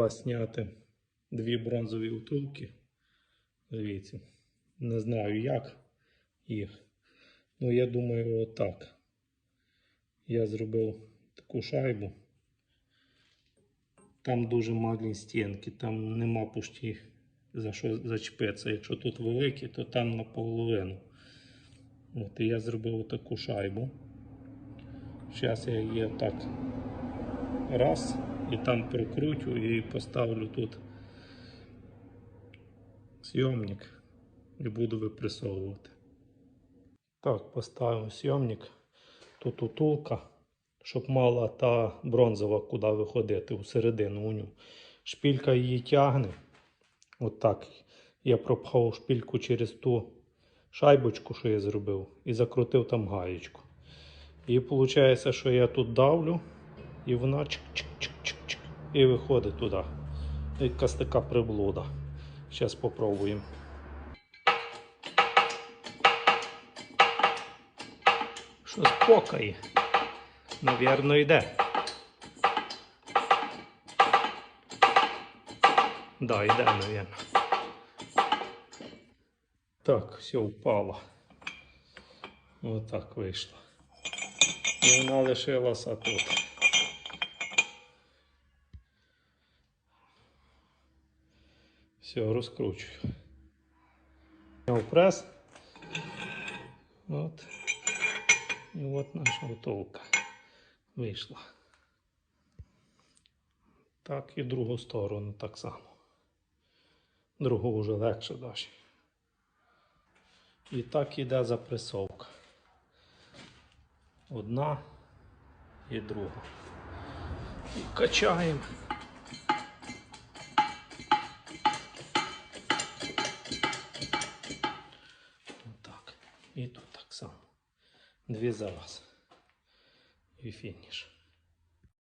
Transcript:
треба зняти дві бронзові утулки. Дивіться. Не знаю як їх. Ну, я думаю, отак. Я зробив таку шайбу. Там дуже малі стінки, там нема пусті за що зачепитися. Якщо тут великі, то там наполовину. От і я зробив таку шайбу. Зараз я її так раз і там прокручу і поставлю тут зйомник і буду випресовувати. Так, поставив зйомник. Тут утулка, щоб мала та бронзова куди виходити у середину у ню. Шпілька її тягне. Отак. Я пропхав шпільку через ту шайбочку, що я зробив, і закрутив там гаєчку. І виходить, що я тут давлю, і вона чик-чик-чик-чик-чик, і виходить туди. Якась така приблуда. Зараз спробуємо. Що спокої? Навірно, йде. Да, йде, навірно. Так, все впало. Отак вийшло. І вона лишилася тут. Все, розкручую. Зняв прес. От. І от наша готовка вийшла. Так, і другу сторону так само. Другу вже легше далі. І так іде запресовка. Одна і друга. І качаємо. І тут так само. Дві за вас. І фініш.